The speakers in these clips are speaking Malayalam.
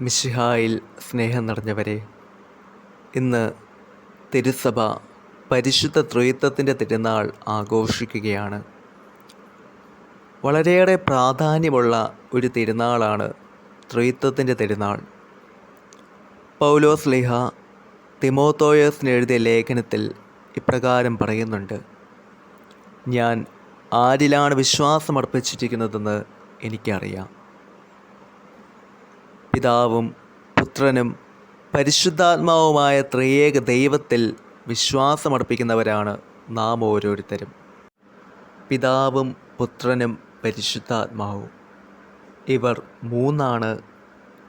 മിശിഹായിൽ സ്നേഹം നിറഞ്ഞവരെ ഇന്ന് തിരുസഭ പരിശുദ്ധ ത്രിത്വത്തിന്റെ തിരുനാൾ ആഘോഷിക്കുകയാണ്. വളരെയേറെ പ്രാധാന്യമുള്ള ഒരു തിരുനാളാണ് ത്രിത്വത്തിന്റെ തിരുനാൾ. പൗലോസ് ലിഹ തിമോത്തോയസിന് എഴുതിയ ലേഖനത്തിൽ ഇപ്രകാരം പറയുന്നുണ്ട് ഞാൻ ആരിലാണ് വിശ്വാസമർപ്പിച്ചിരിക്കുന്നതെന്ന് എനിക്കറിയാം. പിതാവും പുത്രനും പരിശുദ്ധാത്മാവുമായ ത്രിയേക ദൈവത്തിൽ വിശ്വാസമർപ്പിക്കുന്നവരാണ് നാം ഓരോരുത്തരും. പിതാവും പുത്രനും പരിശുദ്ധാത്മാവും. ഇവർ മൂന്നാണ്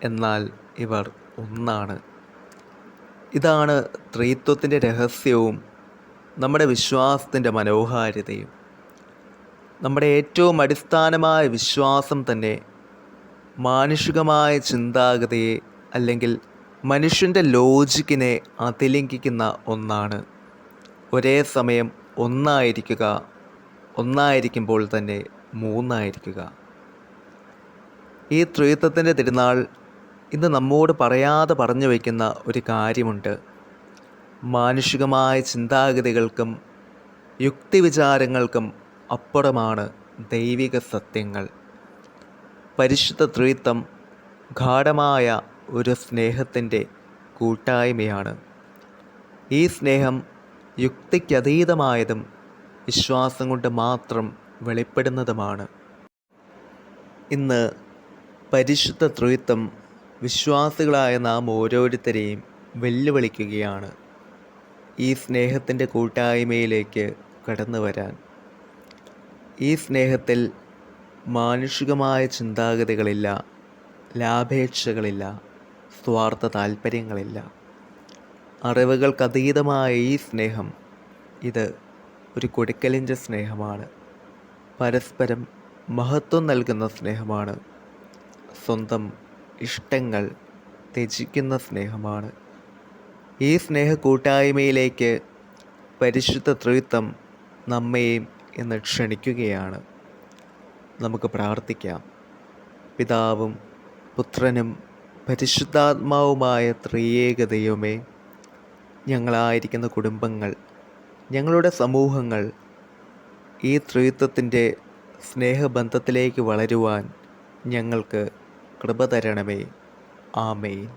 എന്നാൽ ഇവർ ഒന്നാണ്. ഇതാണ് ത്രീത്വത്തിന്റെ രഹസ്യവും നമ്മുടെ വിശ്വാസത്തിന്റെ മനോഹാരിതയും. നമ്മുടെ ഏറ്റവും അടിസ്ഥാനമായ വിശ്വാസം തന്നെ മാനുഷികമായ ചിന്താഗതിയെ അല്ലെങ്കിൽ മനുഷ്യന്റെ ലോജിക്കിനെ അതിലംഘിക്കുന്ന ഒന്നാണ്. ഒരേ സമയം ഒന്നായിരിക്കുക ഒന്നായിരിക്കുമ്പോൾ തന്നെ മൂന്നായിരിക്കുക. ഈ ത്രിത്വത്തിന്റെ തിരുനാൾ ഇന്ന് നമ്മോട് പറയാതെ പറഞ്ഞു വയ്ക്കുന്ന ഒരു കാര്യമുണ്ട്. മാനുഷികമായ ചിന്താഗതികൾക്കും യുക്തിവിചാരങ്ങൾക്കും അപ്പുറമാണ് ദൈവിക സത്യങ്ങൾ. പരിശുദ്ധ ത്രിത്വം ഗാഠമായ ഒരു സ്നേഹത്തിന്റെ കൂട്ടായ്മയാണ്. ഈ സ്നേഹം യുക്തിക്കതീതമായതും വിശ്വാസം കൊണ്ട് മാത്രം വെളിപ്പെടുന്നതുമാണ്. ഇന്ന് പരിശുദ്ധ ത്രിത്വം വിശ്വാസികളായ നാം ഓരോരുത്തരെയും വെല്ലുവിളിക്കുകയാണ്. ഈ സ്നേഹത്തിന്റെ കൂട്ടായ്മയിലേക്ക് കടന്നു വരാൻ. ഈ സ്നേഹത്തിൽ മാനുഷികമായ ചിന്താഗതികളില്ല ലാഭേച്ഛകളില്ല സ്വാർത്ഥ താല്പര്യങ്ങളില്ല അറിവുകൾക്കതീതമായ ഈ സ്നേഹം ഇത് ഒരു കൊടുക്കലിന്റെ സ്നേഹമാണ്. പരസ്പരം മഹത്വം നൽകുന്ന സ്നേഹമാണ്. സ്വന്തം ഇഷ്ടങ്ങൾ ത്യജിക്കുന്ന സ്നേഹമാണ്. ഈ സ്നേഹ കൂട്ടായ്മയിലേക്ക് പരിശുദ്ധ ത്രിത്വം നമ്മെയും ഇന്ന് ക്ഷണിക്കുകയാണ്. നമുക്ക് പ്രാർത്ഥിക്കാം. പിതാവും പുത്രനും പരിശുദ്ധാത്മാവുമായ ത്രിയേക ദൈവമേ ഞങ്ങളായിരിക്കുന്ന കുടുംബങ്ങൾ ഞങ്ങളുടെ സമൂഹങ്ങൾ ഈ ത്രിത്വത്തിന്റെ സ്നേഹബന്ധത്തിലേക്ക് വളരുവാൻ ഞങ്ങൾക്ക് കൃപ തരണമേ. ആമേൻ.